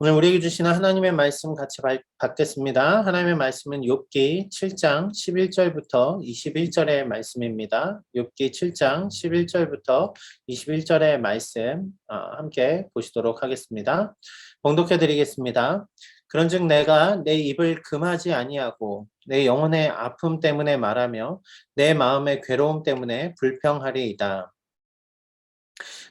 오늘 우리에게 주시는 하나님의 말씀 같이 발- 받겠습니다. 하나님의 말씀은 욥기 7장 11절부터 21절의 말씀입니다. 욥기 7장 11절부터 21절의 말씀 어, 함께 보시도록 하겠습니다. 봉독해 드리겠습니다. 그런즉 내가 내 입을 금하지 아니하고 내 영혼의 아픔 때문에 말하며 내 마음의 괴로움 때문에 불평하리이다.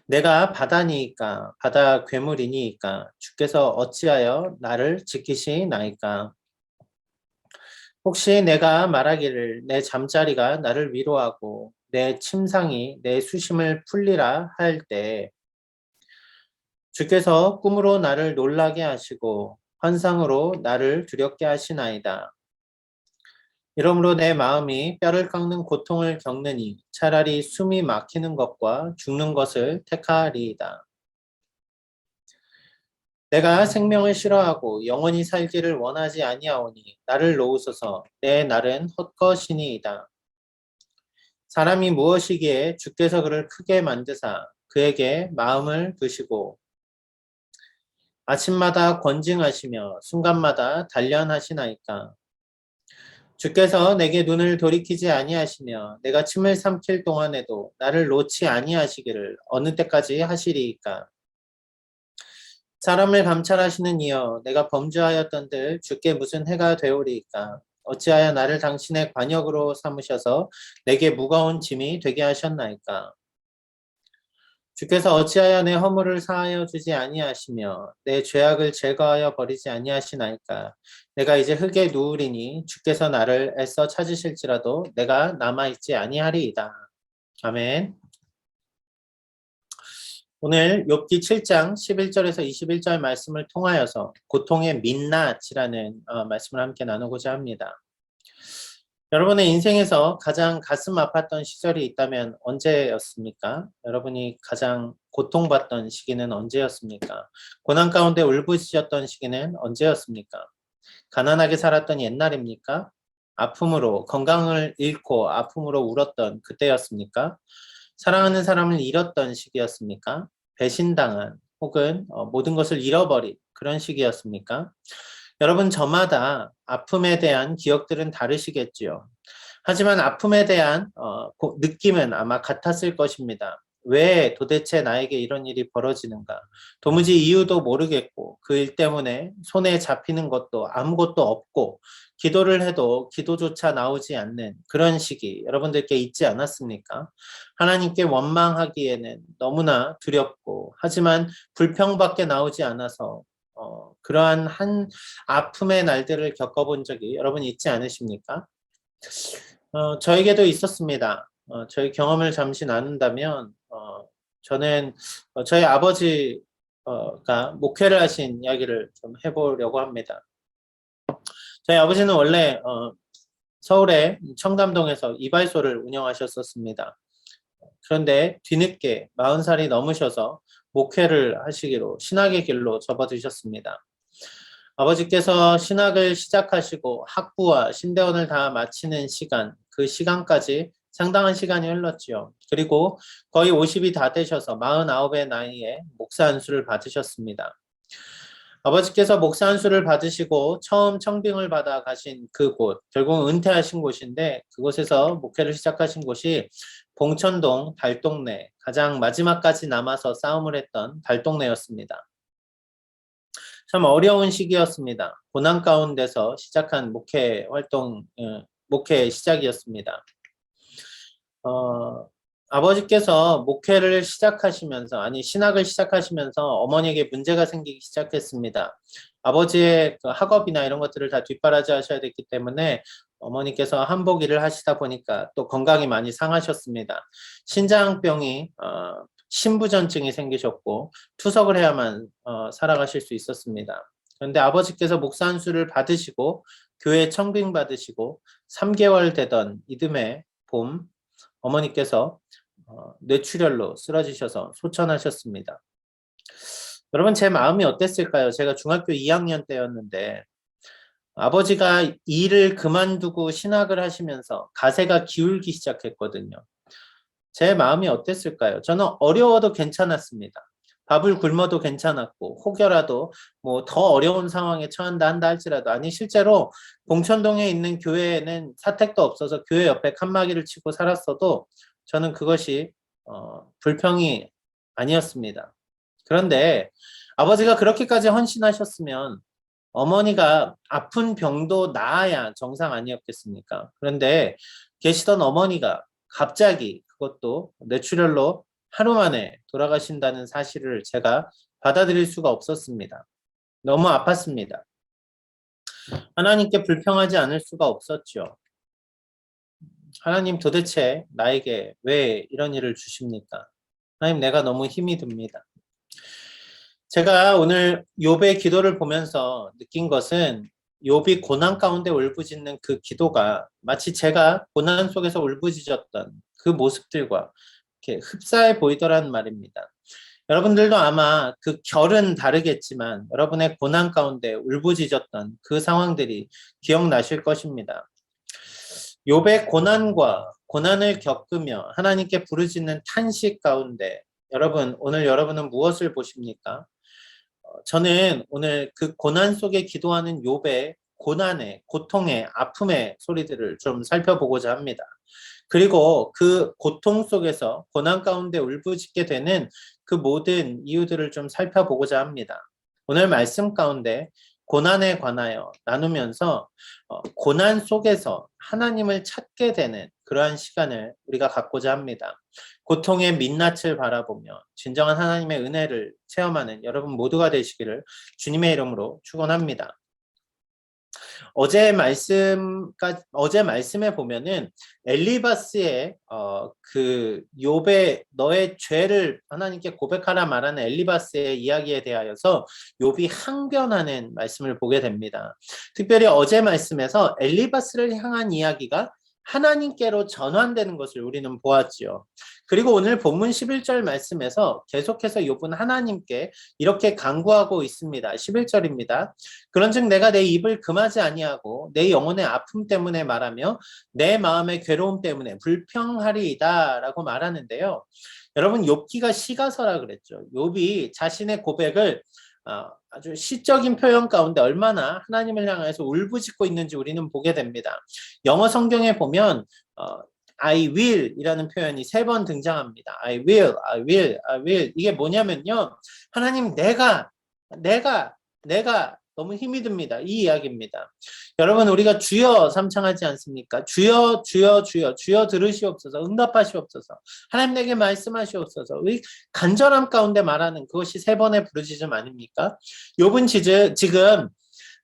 내가 바다니이까 바다 괴물이니이까 주께서 어찌하여 나를 지키시나이까 혹시 내가 말하기를 내 잠자리가 나를 위로하고 내 침상이 내 수심을 풀리라 할 때 주께서 꿈으로 나를 놀라게 하시고 환상으로 나를 두렵게 하시나이다. 이러므로 내 마음이 뼈를 깎는 고통을 겪느니 차라리 숨이 막히는 것과 죽는 것을 택하리이다. 내가 생명을 싫어하고 영원히 살기를 원하지 아니하오니 나를 놓으소서 내 날은 헛것이니이다. 사람이 무엇이기에 주께서 그를 크게 만드사 그에게 마음을 두시고 아침마다 권징하시며 순간마다 단련하시나이까 주께서 내게 눈을 돌이키지 아니하시며 내가 침을 삼킬 동안에도 나를 놓지 아니하시기를 어느 때까지 하시리이까? 사람을 감찰하시는 이여 내가 범죄하였던들 주께 무슨 해가 되오리이까? 어찌하여 나를 당신의 관역으로 삼으셔서 내게 무거운 짐이 되게 하셨나이까 주께서 어찌하여 내 허물을 사하여 주지 아니하시며 내 죄악을 제거하여 버리지 아니하시나이까 내가 이제 흙에 누우리니 주께서 나를 애써 찾으실지라도 내가 남아 있지 아니하리이다. 아멘. 오늘 욥기 7장 11절에서 21절 말씀을 통하여서 고통의 민낯이라는 어, 말씀을 함께 나누고자 합니다. 여러분의 인생에서 가장 가슴 아팠던 시절이 있다면 언제였습니까? 여러분이 가장 고통받던 시기는 언제였습니까? 고난 가운데 울부짖었던 시기는 언제였습니까? 가난하게 살았던 옛날입니까? 아픔으로 건강을 잃고 아픔으로 울었던 그때였습니까? 사랑하는 사람을 잃었던 시기였습니까? 배신당한 혹은 어, 모든 것을 잃어버린 그런 시기였습니까? 여러분 저마다 아픔에 대한 기억들은 다르시겠지요. 하지만 아픔에 대한 어, 고- 느낌은 아마 같았을 것입니다. 왜 도대체 나에게 이런 일이 벌어지는가? 도무지 이유도 모르겠고 그 일 때문에 손에 잡히는 것도 아무것도 없고 기도를 해도 기도조차 나오지 않는 그런 시기 여러분들께 있지 않았습니까? 하나님께 원망하기에는 너무나 두렵고 하지만 불평밖에 나오지 않아서 어, 그러한 한 아픔의 날들을 겪어본 적이 여러분 있지 않으십니까? 어, 저에게도 있었습니다. 어, 저희 경험을 잠시 나눈다면 어, 저는 어, 저희 아버지가 목회를 하신 이야기를 좀 해보려고 합니다. 저희 아버지는 원래 어, 서울의 청담동에서 이발소를 운영하셨었습니다. 그런데 뒤늦게 40살이 넘으셔서 목회를 하시기로 신학의 길로 접어드셨습니다. 아버지께서 신학을 시작하시고 학부와 신대원을 다 마치는 시간, 그 시간까지 상당한 시간이 흘렀지요. 그리고 거의 50이 다 되셔서 49의 나이에 목사 안수를 받으셨습니다. 아버지께서 목사 안수를 받으시고 처음 청빙을 받아 가신 그곳, 결국 은퇴하신 곳인데 그곳에서 목회를 시작하신 곳이 봉천동 달동네, 가장 마지막까지 남아서 싸움을 했던 달동네였습니다. 참 어려운 시기였습니다. 고난 가운데서 시작한 목회 활동, 어, 목회 시작이었습니다. 어, 아버지께서 목회를 시작하시면서, 아니, 신학을 시작하시면서 어머니에게 문제가 생기기 시작했습니다. 아버지의 그 학업이나 이런 것들을 다 뒷바라지 하셔야 됐기 때문에 어머니께서 한복 일을 하시다 보니까 또 건강이 많이 상하셨습니다. 신장병이, 어, 신부전증이 생기셨고, 투석을 해야만 어, 살아가실 수 있었습니다. 그런데 아버지께서 목사 안수를 받으시고, 교회 청빙 받으시고, 3개월 되던 이듬해 봄, 어머니께서 어, 뇌출혈로 쓰러지셔서 소천하셨습니다. 여러분 제 마음이 어땠을까요? 제가 중학교 2학년 때였는데 아버지가 일을 그만두고 신학을 하시면서 가세가 기울기 시작했거든요. 제 마음이 어땠을까요? 저는 어려워도 괜찮았습니다. 밥을 굶어도 괜찮았고 혹여라도 뭐 더 어려운 상황에 처한다 한다 할지라도 아니 실제로 봉천동에 있는 교회에는 사택도 없어서 교회 옆에 칸막이를 치고 살았어도 저는 그것이 어, 불평이 아니었습니다. 그런데 아버지가 그렇게까지 헌신하셨으면 어머니가 아픈 병도 나아야 정상 아니었겠습니까? 그런데 계시던 어머니가 갑자기 그것도 뇌출혈로 하루 만에 돌아가신다는 사실을 제가 받아들일 수가 없었습니다. 너무 아팠습니다. 하나님께 불평하지 않을 수가 없었죠. 하나님 도대체 나에게 왜 이런 일을 주십니까? 하나님 내가 너무 힘이 듭니다. 제가 오늘 욥의 기도를 보면서 느낀 것은 욥이 고난 가운데 울부짖는 그 기도가 마치 제가 고난 속에서 울부짖었던 그 모습들과 이렇게 흡사해 보이더란 말입니다. 여러분들도 아마 그 결은 다르겠지만 여러분의 고난 가운데 울부짖었던 그 상황들이 기억나실 것입니다. 욥의 고난과 고난을 겪으며 하나님께 부르짖는 탄식 가운데 여러분 오늘 여러분은 무엇을 보십니까? 어, 저는 오늘 그 고난 속에 기도하는 욥의 고난의 고통의 아픔의 소리들을 좀 살펴보고자 합니다. 그리고 그 고통 속에서 고난 가운데 울부짖게 되는 그 모든 이유들을 좀 살펴보고자 합니다. 오늘 말씀 가운데 고난에 관하여 나누면서 어, 고난 속에서 하나님을 찾게 되는 그러한 시간을 우리가 갖고자 합니다. 고통의 민낯을 바라보며 진정한 하나님의 은혜를 체험하는 여러분 모두가 되시기를 주님의 이름으로 축원합니다. 어제 말씀까 어제 말씀에 보면은 엘리바스의 어그 욥의 너의 죄를 하나님께 고백하라 말하는 엘리바스의 이야기에 대하여서 욥이 항변하는 말씀을 보게 됩니다. 특별히 어제 말씀에서 엘리바스를 향한 이야기가 하나님께로 전환되는 것을 우리는 보았지요. 그리고 오늘 본문 11절 말씀에서 계속해서 욥은 하나님께 이렇게 간구하고 있습니다. 11절입니다. 그런즉 내가 내 입을 금하지 아니하고 내 영혼의 아픔 때문에 말하며 내 마음의 괴로움 때문에 불평하리이다라고 말하는데요. 여러분 욥기가 시가서라 그랬죠. 욥이 자신의 고백을 어, 아주 시적인 표현 가운데 얼마나 하나님을 향해서 울부짖고 있는지 우리는 보게 됩니다. 영어 성경에 보면 어, I will 이라는 표현이 세 번 등장합니다. I will, I will, I will. 이게 뭐냐면요. 하나님 내가, 내가, 내가 너무 힘이 듭니다. 이 이야기입니다. 여러분 우리가 주여 삼창하지 않습니까? 주여 주여 주여 주여 들으시옵소서 응답하시옵소서 하나님 내게 말씀하시옵소서 의 간절함 가운데 말하는 그것이 세 번의 부르짖음 아닙니까? 욥은 지금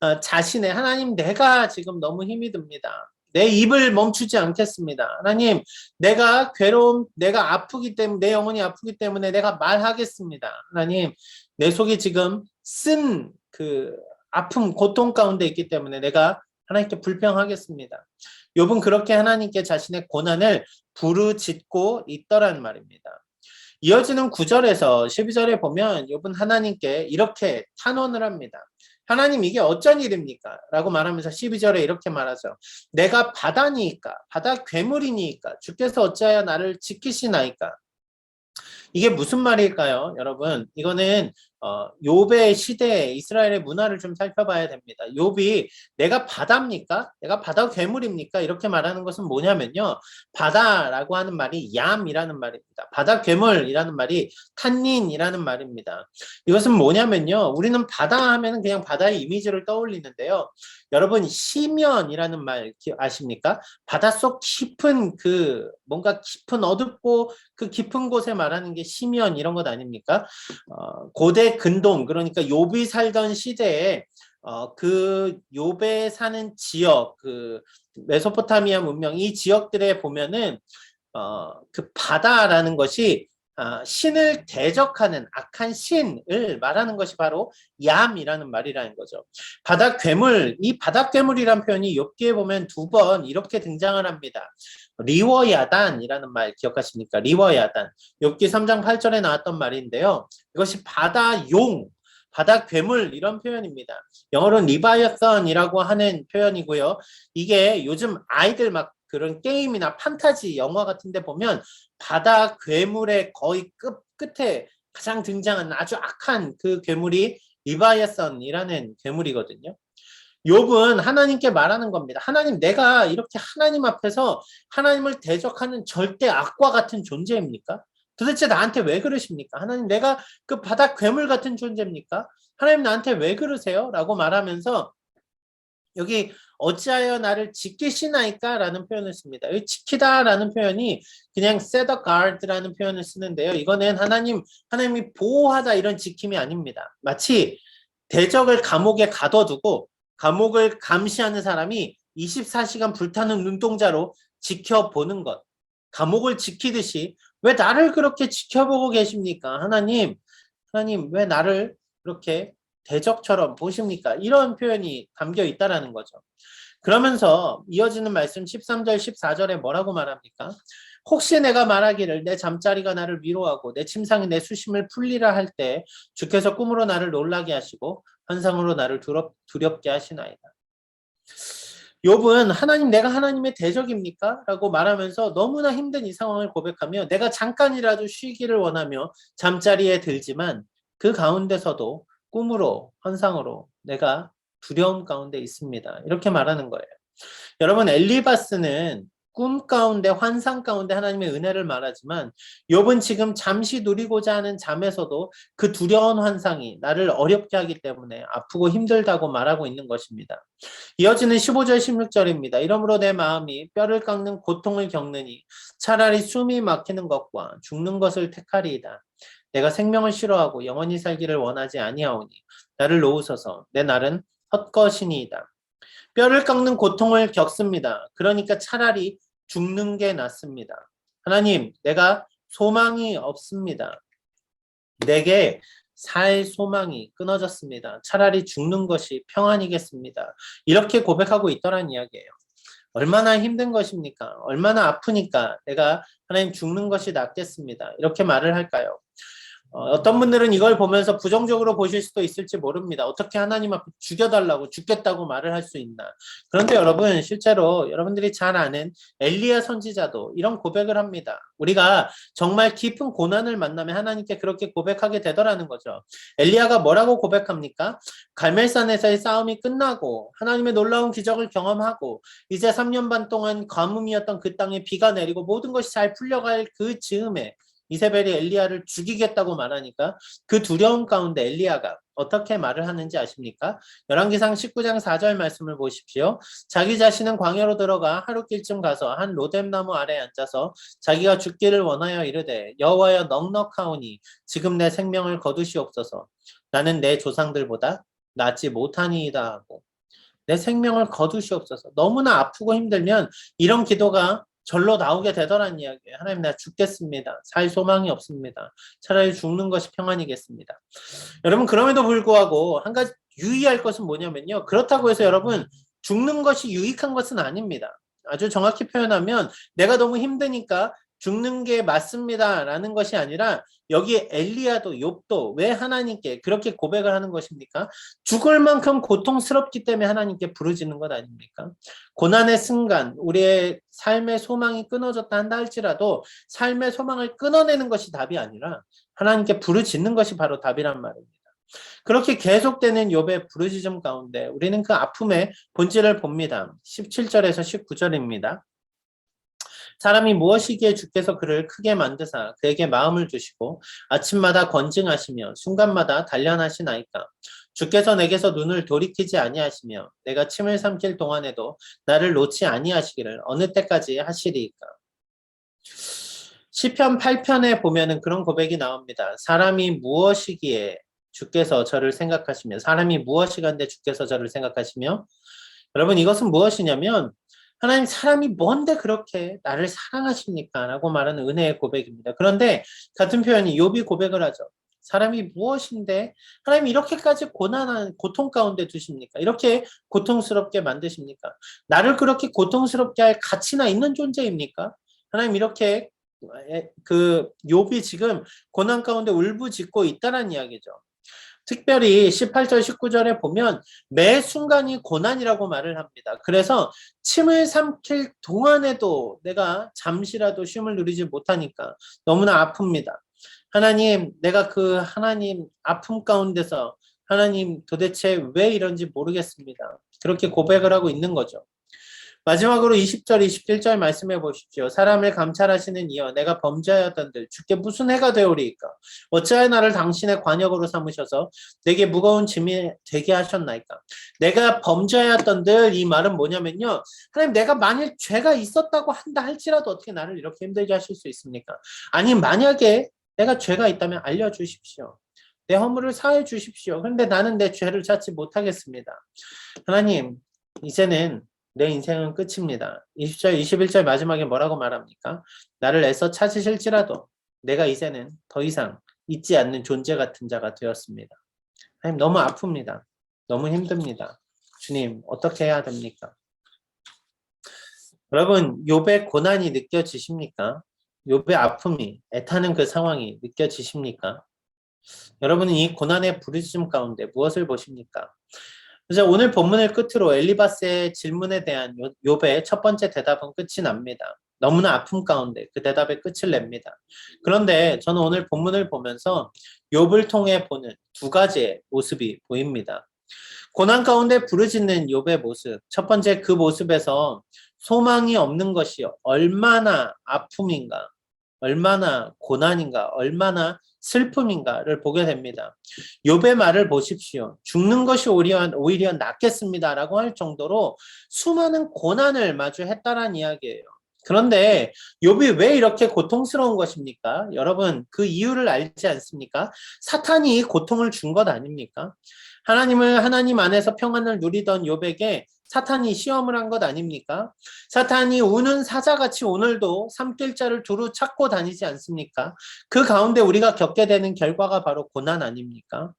어, 자신의 하나님 내가 지금 너무 힘이 듭니다. 내 입을 멈추지 않겠습니다. 하나님, 내가 괴로움, 내가 아프기 때문에, 내 영혼이 아프기 때문에 내가 말하겠습니다. 하나님, 내 속이 지금 쓴 그 아픔, 고통 가운데 있기 때문에 내가 하나님께 불평하겠습니다. 욥은 그렇게 하나님께 자신의 고난을 부르짖고 있더란 말입니다. 이어지는 9절에서 12절에 보면 욥은 하나님께 이렇게 탄원을 합니다. 하나님 이게 어쩐 일입니까? 라고 말하면서 12절에 이렇게 말하죠. 내가 바다니까 바다 괴물이니까 주께서 어찌하여 나를 지키시나이까 이게 무슨 말일까요? 여러분 이거는 어, 욥의 시대에 이스라엘의 문화를 좀 살펴봐야 됩니다. 욥이 내가 바다입니까? 내가 바다 괴물입니까? 이렇게 말하는 것은 뭐냐면요. 바다라고 하는 말이 얌이라는 말입니다. 바다 괴물이라는 말이 탄닌이라는 말입니다. 이것은 뭐냐면요. 우리는 바다 하면 그냥 바다의 이미지를 떠올리는데요. 여러분 시면이라는 말 아십니까? 바닷속 깊은 그 뭔가 깊은 어둡고 그 깊은 곳에 말하는 게 시면 이런 것 아닙니까? 어, 고대 근동 그러니까 욥이 살던 시대에 어, 그 욥에 사는 지역 그 메소포타미아 문명 이 지역들에 보면은 어, 그 바다라는 것이 아, 신을 대적하는 악한 신을 말하는 것이 바로 얌이라는 말이라는 거죠. 바닥 괴물, 이 바닥 괴물이란 표현이 욥기에 보면 두 번 이렇게 등장을 합니다. 리워야단이라는 말 기억하십니까? 리워야단. 욥기 3장 8절에 나왔던 말인데요. 이것이 바다 용, 바다 괴물 이런 표현입니다. 영어로는 리바이어선이라고 하는 표현이고요. 이게 요즘 아이들 막 그런 게임이나 판타지 영화 같은 데 보면 바다 괴물의 거의 끝, 끝에 가장 등장한 아주 악한 그 괴물이 리바이아선이라는 괴물이거든요. 욥은 하나님께 말하는 겁니다. 하나님, 내가 이렇게 하나님 앞에서 하나님을 대적하는 절대 악과 같은 존재입니까? 도대체 나한테 왜 그러십니까? 하나님, 내가 그 바닥 괴물 같은 존재입니까? 하나님 나한테 왜 그러세요? 라고 말하면서 여기 어찌하여 나를 지키시나이까? 라는 표현을 씁니다. 여기 지키다 라는 표현이 그냥 set a guard라는 표현을 쓰는데요. 이거는 하나님, 하나님이 보호하다 이런 지킴이 아닙니다. 마치 대적을 감옥에 가둬두고 감옥을 감시하는 사람이 24시간 불타는 눈동자로 지켜보는 것. 감옥을 지키듯이 왜 나를 그렇게 지켜보고 계십니까? 하나님, 하나님 왜 나를 그렇게 대적처럼 보십니까? 이런 표현이 담겨 있다라는 거죠. 그러면서 이어지는 말씀 13절, 14절에 뭐라고 말합니까? 혹시 내가 말하기를 내 잠자리가 나를 위로하고 내 침상이 내 수심을 풀리라 할 때 주께서 꿈으로 나를 놀라게 하시고 환상으로 나를 두렵, 두렵게 하시나이다. 욥은 하나님 내가 하나님의 대적입니까? 라고 말하면서 너무나 힘든 이 상황을 고백하며 내가 잠깐이라도 쉬기를 원하며 잠자리에 들지만 그 가운데서도 꿈으로 환상으로 내가 두려움 가운데 있습니다. 이렇게 말하는 거예요. 여러분 엘리바스는 꿈 가운데 환상 가운데 하나님의 은혜를 말하지만 욥은 지금 잠시 누리고자 하는 잠에서도 그 두려운 환상이 나를 어렵게 하기 때문에 아프고 힘들다고 말하고 있는 것입니다. 이어지는 15절 16절입니다. 이러므로 내 마음이 뼈를 깎는 고통을 겪느니 차라리 숨이 막히는 것과 죽는 것을 택하리이다. 내가 생명을 싫어하고 영원히 살기를 원하지 아니하오니 나를 놓으소서 내 날은 헛것이니이다. 뼈를 깎는 고통을 겪습니다. 그러니까 차라리 죽는 게 낫습니다. 하나님, 내가 소망이 없습니다. 내게 살 소망이 끊어졌습니다. 차라리 죽는 것이 평안이겠습니다. 이렇게 고백하고 있더란 이야기예요. 얼마나 힘든 것입니까? 얼마나 아프니까 내가 하나님 죽는 것이 낫겠습니다. 이렇게 말을 할까요? 어, 떤 분들은 이걸 보면서 부정적으로 보실 수도 있을지 모릅니다. 어떻게 하나님 앞에 죽여달라고 죽겠다고 말을 할 수 있나. 그런데 여러분 실제로 여러분들이 잘 아는 엘리야 선지자도 이런 고백을 합니다. 우리가 정말 깊은 고난을 만나면 하나님께 그렇게 고백하게 되더라는 거죠. 엘리야가 뭐라고 고백합니까? 갈멜산에서의 싸움이 끝나고 하나님의 놀라운 기적을 경험하고 이제 3년 반 동안 가뭄이었던 그 땅에 비가 내리고 모든 것이 잘 풀려갈 그 즈음에 이세벨이 엘리야를 죽이겠다고 말하니까 그 두려움 가운데 엘리야가 어떻게 말을 하는지 아십니까? 열왕기상 19장 4절 말씀을 보십시오. 자기 자신은 광야로 들어가 하루길쯤 가서 한 로뎀나무 아래 앉아서 자기가 죽기를 원하여 이르되 여호와여 넉넉하오니 지금 내 생명을 거두시옵소서. 나는 내 조상들보다 낫지 못하니이다 하고 내 생명을 거두시옵소서. 너무나 아프고 힘들면 이런 기도가 절로 나오게 되더란 이야기예요. 하나님 나 죽겠습니다. 살 소망이 없습니다. 차라리 죽는 것이 평안이겠습니다. 여러분 그럼에도 불구하고 한 가지 유의할 것은 뭐냐면요. 그렇다고 해서 여러분 죽는 것이 유익한 것은 아닙니다. 아주 정확히 표현하면 내가 너무 힘드니까 죽는 게 맞습니다라는 것이 아니라 여기 엘리야도 욥도 왜 하나님께 그렇게 고백을 하는 것입니까? 죽을 만큼 고통스럽기 때문에 하나님께 부르짖는 것 아닙니까? 고난의 순간 우리의 삶의 소망이 끊어졌다 한다 할지라도 삶의 소망을 끊어내는 것이 답이 아니라 하나님께 부르짖는 것이 바로 답이란 말입니다. 그렇게 계속되는 욥의 부르짖음 가운데 우리는 그 아픔의 본질을 봅니다. 17절에서 19절입니다. 사람이 무엇이기에 주께서 그를 크게 만드사 그에게 마음을 주시고 아침마다 건증하시며 순간마다 단련하시나이까? 주께서 내게서 눈을 돌이키지 아니하시며 내가 침을 삼킬 동안에도 나를 놓지 아니하시기를 어느 때까지 하시리이까? 시편 8편에 보면은 그런 고백이 나옵니다. 사람이 무엇이기에 주께서 저를 생각하시며 사람이 무엇이간데 주께서 저를 생각하시며? 여러분 이것은 무엇이냐면 하나님 사람이 뭔데 그렇게 나를 사랑하십니까? 라고 말하는 은혜의 고백입니다. 그런데 같은 표현이 욥이 고백을 하죠. 사람이 무엇인데 하나님 이렇게까지 고난한 고통 가운데 두십니까? 이렇게 고통스럽게 만드십니까? 나를 그렇게 고통스럽게 할 가치나 있는 존재입니까? 하나님 이렇게 그 욥이 지금 고난 가운데 울부짖고 있다는 이야기죠. 특별히 18절, 19절에 보면 매 순간이 고난이라고 말을 합니다. 그래서 침을 삼킬 동안에도 내가 잠시라도 쉼을 누리지 못하니까 너무나 아픕니다. 하나님, 내가 그 하나님 아픔 가운데서 하나님 도대체 왜 이런지 모르겠습니다. 그렇게 고백을 하고 있는 거죠. 마지막으로 20절, 21절 말씀해 보십시오. 사람을 감찰하시는 이여 내가 범죄하였던들 주께 무슨 해가 되오리이까? 어찌하여 나를 당신의 관역으로 삼으셔서 내게 무거운 짐이 되게 하셨나이까? 내가 범죄하였던들 이 말은 뭐냐면요. 하나님 내가 만일 죄가 있었다고 한다 할지라도 어떻게 나를 이렇게 힘들게 하실 수 있습니까? 아니 만약에 내가 죄가 있다면 알려주십시오. 내 허물을 사해 주십시오. 그런데 나는 내 죄를 찾지 못하겠습니다. 하나님, 이제는 내 인생은 끝입니다. 20절, 21절 마지막에 뭐라고 말합니까? 나를 애써 찾으실지라도 내가 이제는 더 이상 있지 않는 존재 같은 자가 되었습니다. 하나님, 너무 아픕니다. 너무 힘듭니다. 주님, 어떻게 해야 됩니까? 여러분, 욥의 고난이 느껴지십니까? 욥의 아픔이, 애타는 그 상황이 느껴지십니까? 여러분은 이 고난의 부르짖음 가운데 무엇을 보십니까? 그래서 오늘 본문을 끝으로 엘리바스의 질문에 대한 요- 욥의 첫 번째 대답은 끝이 납니다. 너무나 아픔 가운데 그 대답의 끝을 냅니다. 그런데 저는 오늘 본문을 보면서 욥을 통해 보는 두 가지의 모습이 보입니다. 고난 가운데 부르짖는 욥의 모습. 첫 번째 그 모습에서 소망이 없는 것이 얼마나 아픔인가, 얼마나 고난인가, 얼마나 슬픔인가를 보게 됩니다. 욥의 말을 보십시오. 죽는 것이 오히려, 오히려 낫겠습니다라고 할 정도로 수많은 고난을 마주했다란 이야기예요. 그런데 욥이 왜 이렇게 고통스러운 것입니까? 여러분 그 이유를 알지 않습니까? 사탄이 고통을 준 것 아닙니까? 하나님을 하나님 안에서 평안을 누리던 욥에게 사탄이 시험을 한 것 아닙니까? 사탄이 우는 사자같이 오늘도 삼킬 자를 두루 찾고 다니지 않습니까? 그 가운데 우리가 겪게 되는 결과가 바로 고난 아닙니까?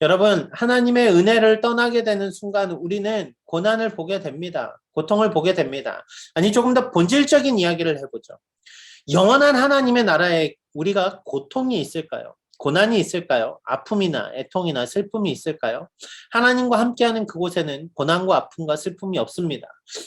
여러분, 하나님의 은혜를 떠나게 되는 순간 우리는 고난을 보게 됩니다. 고통을 보게 됩니다. 아니, 조금 더 본질적인 이야기를 해보죠. 영원한 하나님의 나라에 우리가 고통이 있을까요? 고난이 있을까요? 아픔이나 애통이나 슬픔이 있을까요? 하나님과 함께하는 그곳에는 고난과 아픔과 슬픔이 없습니다.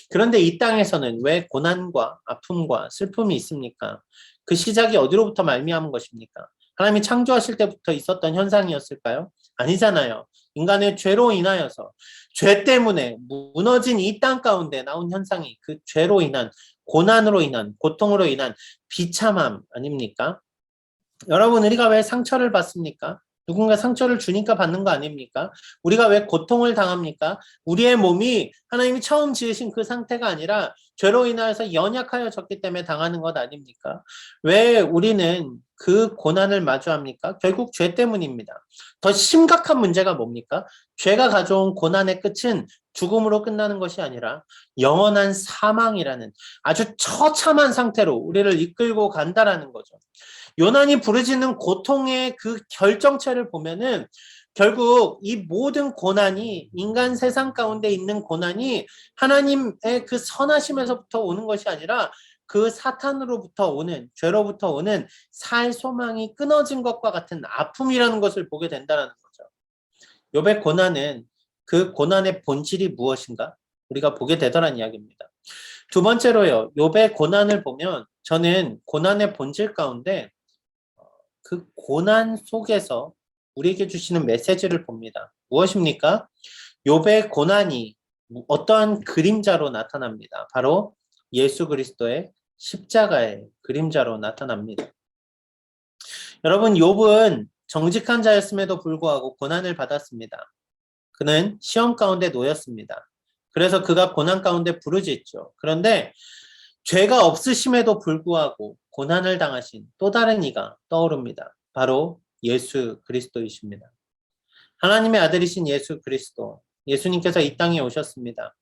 그런데 이 땅에서는 왜 고난과 아픔과 슬픔이 있습니까? 그 시작이 어디로부터 말미암은 것입니까? 하나님이 창조하실 때부터 있었던 현상이었을까요? 아니잖아요. 인간의 죄로 인하여서 죄 때문에 무너진 이 땅 가운데 나온 현상이 그 죄로 인한 고난으로 인한 고통으로 인한 비참함 아닙니까? 여러분 우리가 왜 상처를 받습니까? 누군가 상처를 주니까 받는 거 아닙니까? 우리가 왜 고통을 당합니까? 우리의 몸이 하나님이 처음 지으신 그 상태가 아니라 죄로 인하여서 연약하여졌기 때문에 당하는 것 아닙니까? 왜 우리는 그 고난을 마주합니까? 결국 죄 때문입니다. 더 심각한 문제가 뭡니까? 죄가 가져온 고난의 끝은 죽음으로 끝나는 것이 아니라 영원한 사망이라는 아주 처참한 상태로 우리를 이끌고 간다라는 거죠. 요난이 부르짖는 고통의 그 결정체를 보면은 결국 이 모든 고난이 인간 세상 가운데 있는 고난이 하나님의 그 선하심에서부터 오는 것이 아니라 그 사탄으로부터 오는 죄로부터 오는 살 소망이 끊어진 것과 같은 아픔이라는 것을 보게 된다는 거죠. 욥의 고난은 그 고난의 본질이 무엇인가 우리가 보게 되더란 이야기입니다. 두 번째로요. 욥의 고난을 보면 저는 고난의 본질 가운데 그 고난 속에서 우리에게 주시는 메시지를 봅니다. 무엇입니까? 욥의 고난이 어떠한 그림자로 나타납니다. 바로 예수 그리스도의 십자가의 그림자로 나타납니다. 여러분 욥은 정직한 자였음에도 불구하고 고난을 받았습니다. 그는 시험 가운데 놓였습니다. 그래서 그가 고난 가운데 부르짖죠. 그런데 죄가 없으심에도 불구하고 고난을 당하신 또 다른 이가 떠오릅니다. 바로 예수 그리스도이십니다. 하나님의 아들이신 예수 그리스도. 예수님께서 이 땅에 오셨습니다.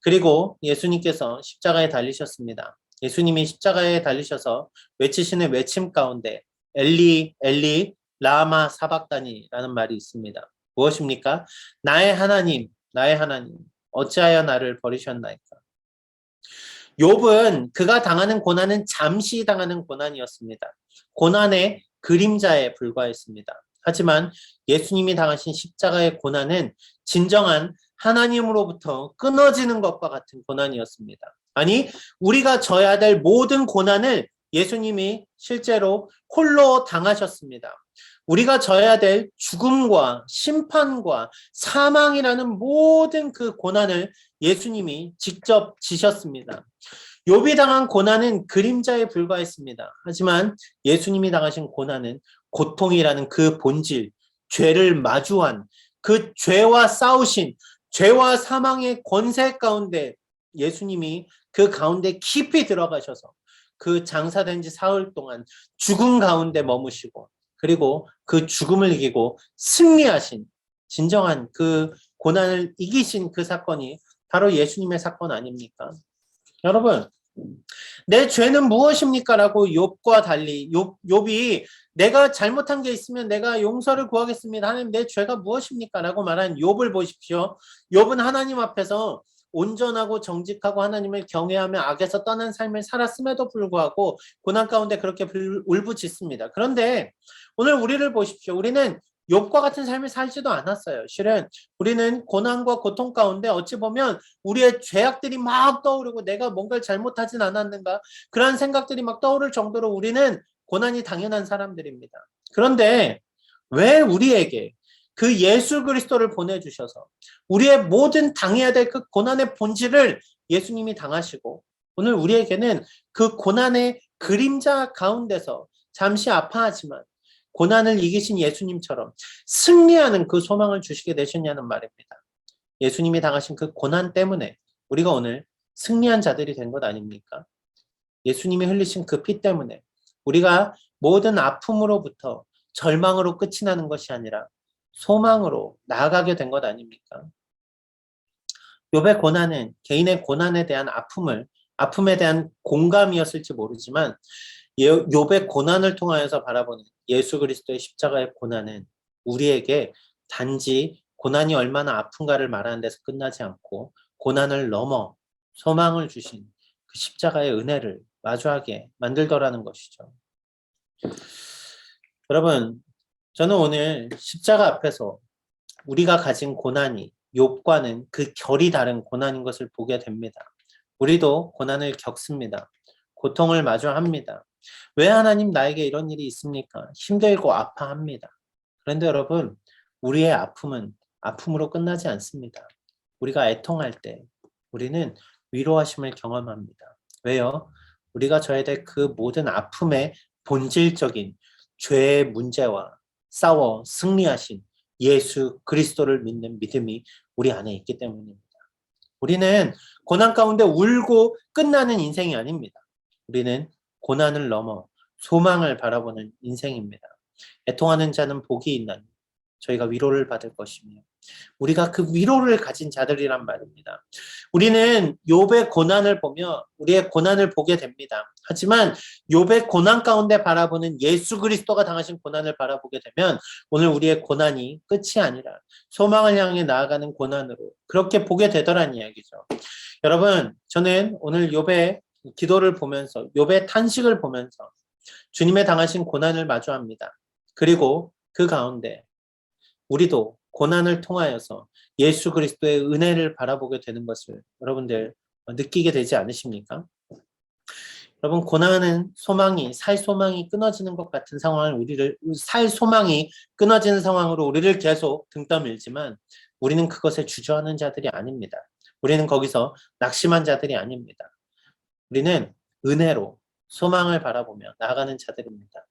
그리고 예수님께서 십자가에 달리셨습니다. 예수님이 십자가에 달리셔서 외치시는 외침 가운데 엘리 엘리 라마 사박다니라는 말이 있습니다. 무엇입니까? 나의 하나님, 나의 하나님, 어찌하여 나를 버리셨나이까? 욥은 그가 당하는 고난은 잠시 당하는 고난이었습니다. 고난의 그림자에 불과했습니다. 하지만 예수님이 당하신 십자가의 고난은 진정한 하나님으로부터 끊어지는 것과 같은 고난이었습니다. 아니, 우리가 져야 될 모든 고난을 예수님이 실제로 홀로 당하셨습니다. 우리가 져야 될 죽음과 심판과 사망이라는 모든 그 고난을 예수님이 직접 지셨습니다. 욥이 당한 고난은 그림자에 불과했습니다. 하지만 예수님이 당하신 고난은 고통이라는 그 본질, 죄를 마주한 그 죄와 싸우신 죄와 사망의 권세 가운데 예수님이 그 가운데 깊이 들어가셔서 그 장사된 지 사흘 동안 죽음 가운데 머무시고 그리고 그 죽음을 이기고 승리하신 진정한 그 고난을 이기신 그 사건이 바로 예수님의 사건 아닙니까? 여러분, 내 죄는 무엇입니까? 라고 욥과 달리 욥, 욥이 내가 잘못한 게 있으면 내가 용서를 구하겠습니다. 하나님 내 죄가 무엇입니까? 라고 말한 욥을 보십시오. 욥은 하나님 앞에서 온전하고 정직하고 하나님을 경외하며 악에서 떠난 삶을 살았음에도 불구하고 고난 가운데 그렇게 불- 울부짖습니다. 그런데 오늘 우리를 보십시오. 우리는 욥과 같은 삶을 살지도 않았어요. 실은 우리는 고난과 고통 가운데 어찌 보면 우리의 죄악들이 막 떠오르고 내가 뭔가를 잘못하진 않았는가 그런 생각들이 막 떠오를 정도로 우리는 고난이 당연한 사람들입니다. 그런데 왜 우리에게 그 예수 그리스도를 보내주셔서 우리의 모든 당해야 될 그 고난의 본질을 예수님이 당하시고 오늘 우리에게는 그 고난의 그림자 가운데서 잠시 아파하지만 고난을 이기신 예수님처럼 승리하는 그 소망을 주시게 되셨냐는 말입니다. 예수님이 당하신 그 고난 때문에 우리가 오늘 승리한 자들이 된 것 아닙니까? 예수님이 흘리신 그 피 때문에 우리가 모든 아픔으로부터 절망으로 끝이 나는 것이 아니라 소망으로 나아가게 된 것 아닙니까? 욥의 고난은 개인의 고난에 대한 아픔을 아픔에 대한 공감이었을지 모르지만 예- 욥의 고난을 통하여서 바라보는 예수 그리스도의 십자가의 고난은 우리에게 단지 고난이 얼마나 아픈가를 말하는 데서 끝나지 않고 고난을 넘어 소망을 주신 그 십자가의 은혜를 마주하게 만들더라는 것이죠. 여러분, 저는 오늘 십자가 앞에서 우리가 가진 고난이 욥과는 그 결이 다른 고난인 것을 보게 됩니다. 우리도 고난을 겪습니다. 고통을 마주합니다. 왜 하나님 나에게 이런 일이 있습니까? 힘들고 아파합니다. 그런데 여러분, 우리의 아픔은 아픔으로 끝나지 않습니다. 우리가 애통할 때 우리는 위로하심을 경험합니다. 왜요? 우리가 져야 될 그 모든 아픔의 본질적인 죄의 문제와 싸워 승리하신 예수 그리스도를 믿는 믿음이 우리 안에 있기 때문입니다. 우리는 고난 가운데 울고 끝나는 인생이 아닙니다. 우리는 고난을 넘어 소망을 바라보는 인생입니다. 애통하는 자는 복이 있나니 저희가 위로를 받을 것이며 우리가 그 위로를 가진 자들이란 말입니다. 우리는 욥의 고난을 보며 우리의 고난을 보게 됩니다. 하지만 욥의 고난 가운데 바라보는 예수 그리스도가 당하신 고난을 바라보게 되면 오늘 우리의 고난이 끝이 아니라 소망을 향해 나아가는 고난으로 그렇게 보게 되더란 이야기죠. 여러분, 저는 오늘 욥의 기도를 보면서 욥의 탄식을 보면서 주님의 당하신 고난을 마주합니다. 그리고 그 가운데 우리도 고난을 통하여서 예수 그리스도의 은혜를 바라보게 되는 것을 여러분들 느끼게 되지 않으십니까? 여러분 고난은 소망이 살 소망이 끊어지는 것 같은 상황을 우리를 살 소망이 끊어지는 상황으로 우리를 계속 등 떠밀지만 우리는 그것에 주저하는 자들이 아닙니다. 우리는 거기서 낙심한 자들이 아닙니다. 우리는 은혜로 소망을 바라보며 나아가는 자들입니다.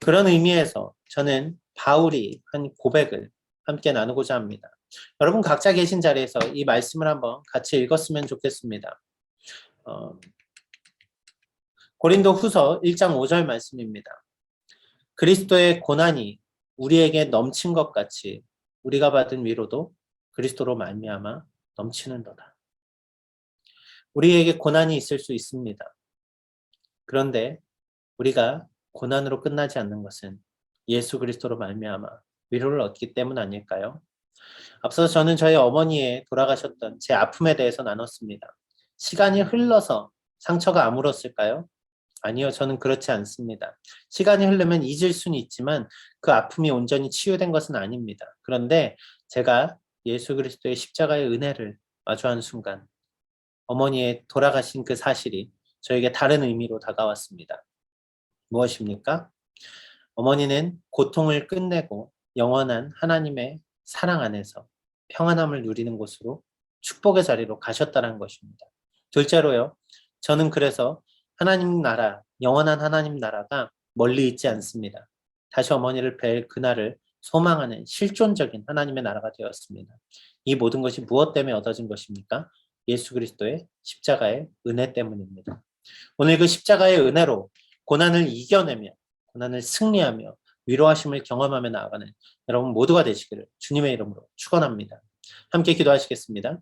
그런 의미에서 저는 바울이 한 고백을 함께 나누고자 합니다. 여러분 각자 계신 자리에서 이 말씀을 한번 같이 읽었으면 좋겠습니다. 어, 고린도 후서 1장 5절 말씀입니다. 그리스도의 고난이 우리에게 넘친 것 같이 우리가 받은 위로도 그리스도로 말미암아 넘치는도다. 우리에게 고난이 있을 수 있습니다. 그런데 우리가 고난으로 끝나지 않는 것은 예수 그리스도로 말미암아 위로를 얻기 때문 아닐까요? 앞서 저는 저희 어머니의 돌아가셨던 제 아픔에 대해서 나눴습니다. 시간이 흘러서 상처가 아물었을까요? 아니요, 저는 그렇지 않습니다. 시간이 흐르면 잊을 수는 있지만 그 아픔이 온전히 치유된 것은 아닙니다. 그런데 제가 예수 그리스도의 십자가의 은혜를 마주한 순간 어머니의 돌아가신 그 사실이 저에게 다른 의미로 다가왔습니다. 무엇입니까? 어머니는 고통을 끝내고 영원한 하나님의 사랑 안에서 평안함을 누리는 곳으로 축복의 자리로 가셨다는 것입니다. 둘째로요. 저는 그래서 하나님 나라, 영원한 하나님 나라가 멀리 있지 않습니다. 다시 어머니를 뵐 그날을 소망하는 실존적인 하나님의 나라가 되었습니다. 이 모든 것이 무엇 때문에 얻어진 것입니까? 예수 그리스도의 십자가의 은혜 때문입니다. 오늘 그 십자가의 은혜로 고난을 이겨내며 고난을 승리하며 위로하심을 경험하며 나아가는 여러분 모두가 되시기를 주님의 이름으로 축원합니다. 함께 기도하시겠습니다.